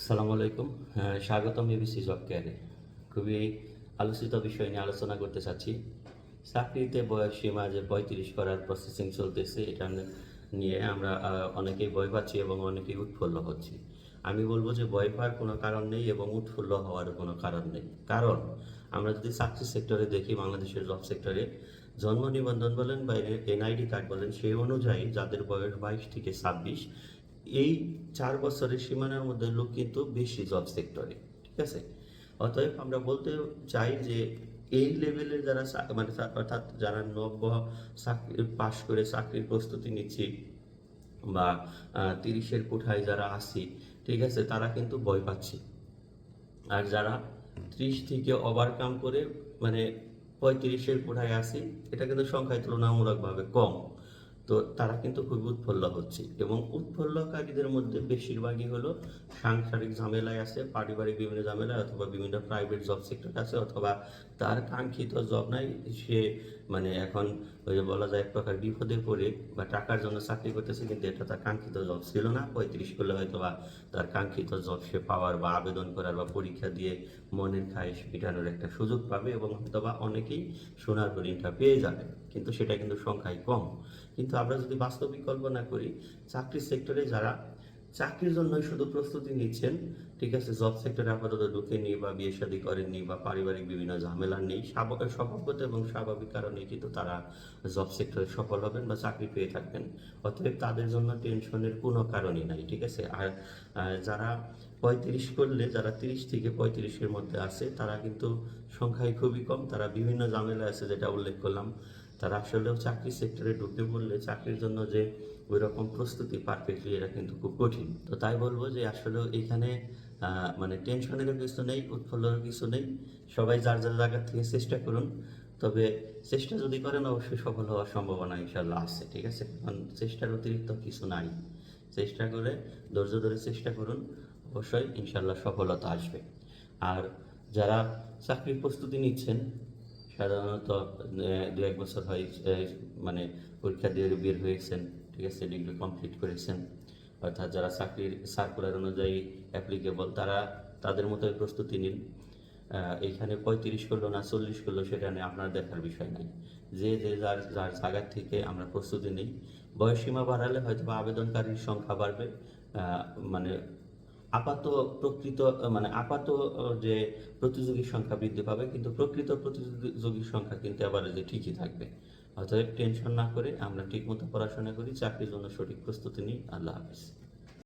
আসসালামু আলাইকুম। হ্যাঁ, স্বাগতম এবিসি জব কেয়ারে। খুবই আলোচিত বিষয় নিয়ে আলোচনা করতে চাচ্ছি। চাকরিতে বয়স সীমা যে পঁয়ত্রিশ করার প্রসেসিং চলতেছে এটা নিয়ে আমরা অনেকেই ভয় পাচ্ছি এবং অনেকেই উৎফুল্ল হচ্ছি। আমি বলব যে ভয় পাওয়ার কোনো কারণ নেই এবং উৎফুল্ল হওয়ারও কোনো কারণ নেই। কারণ আমরা যদি চাকরি সেক্টরে দেখি বাংলাদেশের জব সেক্টরে জন্ম নিবন্ধন বলেন বা এনআইডি কার্ড বলেন সেই অনুযায়ী যাদের বয়স বাইশ থেকে ছাব্বিশ এই চার বছরের সীমানার মধ্যে লোক কিন্তু বেশি জব সেক্টরে ঠিক আছে? অতএব আমরা বলতে চাই যে এই লেভেলের যারা মানে অর্থাৎ যারা নব্য চাকরি, পাশ করে চাকরির প্রস্তুতি নিচ্ছি বা তিরিশের কোঠায় যারা আসি ঠিক আছে? তারা কিন্তু ভয় পাচ্ছে। আর যারা ত্রিশ থেকে ওভারকাম করে মানে পঁয়ত্রিশের কোঠায় আসি এটা কিন্তু সংখ্যায় তুলনামূলকভাবে কম। তো তারা কিন্তু খুবই উৎফুল্ল হচ্ছে। এবং উৎফুল্লকারীদের মধ্যে বেশিরভাগই হলো সাংসারিক ঝামেলায় আছে, পারিবারিক বিভিন্ন ঝামেলায় অথবা বিভিন্ন প্রাইভেট জব সেক্টর আছে অথবা তার কাঙ্ক্ষিত জব নাই, সে মানে এখন ওই যে বলা যায় এক প্রকার বিপদে পড়ে বা টাকার জন্য চাকরি করতেছে কিন্তু এটা তার কাঙ্ক্ষিত জব ছিল না। পঁয়ত্রিশ করলে হয়তো বা তার কাঙ্ক্ষিত জব সে পাওয়ার বা আবেদন করার বা পরীক্ষা দিয়ে মনের খায়েশ মেটানোর একটা সুযোগ পাবে এবং হয়তো বা অনেকেই সোনার হরিণটা পেয়ে যাবে। কিন্তু সেটা কিন্তু সংখ্যায় কম। কিন্তু আমরা যদি বাস্তবিক কল্পনা করি চাকরি সেক্টরে যারা চাকরির জন্যই শুধু প্রস্তুতি নিচ্ছেন, ঠিক আছে জব সেক্টরে আপাতত ঢুকেনি বা বিয়ে শাদী করেননি বা পারিবারিক বিভিন্ন ঝামেলা নেই স্বভাবগত এবং স্বাভাবিক কারণে কিন্তু তারা জব সেক্টরে সফল হবেন বা চাকরি পেয়ে থাকবেন। অতএব তাদের জন্য টেনশনের কোনো কারণই নাই, ঠিক আছে? আর যারা পঁয়ত্রিশ করলে, যারা তিরিশ থেকে পঁয়ত্রিশের মধ্যে আছে, তারা কিন্তু সংখ্যায় খুবই কম। তারা বিভিন্ন ঝামেলা আছে, যেটা উল্লেখ করলাম। তারা আসলেও চাকরি সেক্টরে ঢুকে পড়লে চাকরির জন্য যে ওই রকম প্রস্তুতি পারফেক্টলি এটা কিন্তু খুব কঠিন। তো তাই বলব যে আসলেও এখানে মানে টেনশনেরও কিছু নেই উৎফুল্লেরও কিছু নেই। সবাই যার যার জায়গার থেকে চেষ্টা করুন। তবে চেষ্টা যদি করেন অবশ্যই সফল হওয়ার সম্ভাবনা ইনশাল্লাহ আছে, ঠিক আছে? কারণ চেষ্টার অতিরিক্ত কিছু নাই। চেষ্টা করে, ধৈর্য ধরে চেষ্টা করুন, অবশ্যই ইনশাল্লাহ সফলতা আসবে। আর যারা চাকরির প্রস্তুতি নিচ্ছেন সাধারণত দু এক বছর হয় মানে পরীক্ষা দিয়ে বের হয়েছেন, ঠিক আছে, ডিগ্রি কমপ্লিট করেছেন। অর্থাৎ যারা চাকরির সার্কুলার অনুযায়ী অ্যাপ্লিকেবল তারা তাদের মতোই প্রস্তুতি নিন। এইখানে পঁয়ত্রিশ করল না চল্লিশ করল সেটা নিয়ে আপনার দেখার বিষয় নাই। যে যে যার যার জায়গার থেকে আমরা প্রস্তুতি নিই। বয়সীমা বাড়ালে হয়তো আবেদনকারীর সংখ্যা বাড়বে। মানে আপাত প্রকৃত মানে আপাত যে প্রতিযোগীর সংখ্যা বৃদ্ধি পাবে, কিন্তু প্রকৃত প্রতিযোগীর সংখ্যা কিন্তু আবার যে ঠিকই থাকবে। অতএব টেনশন না করে আমরা ঠিকমতো পড়াশোনা করি, চাকরির জন্য সঠিক প্রস্তুতি নিই। আল্লাহ হাফিজ।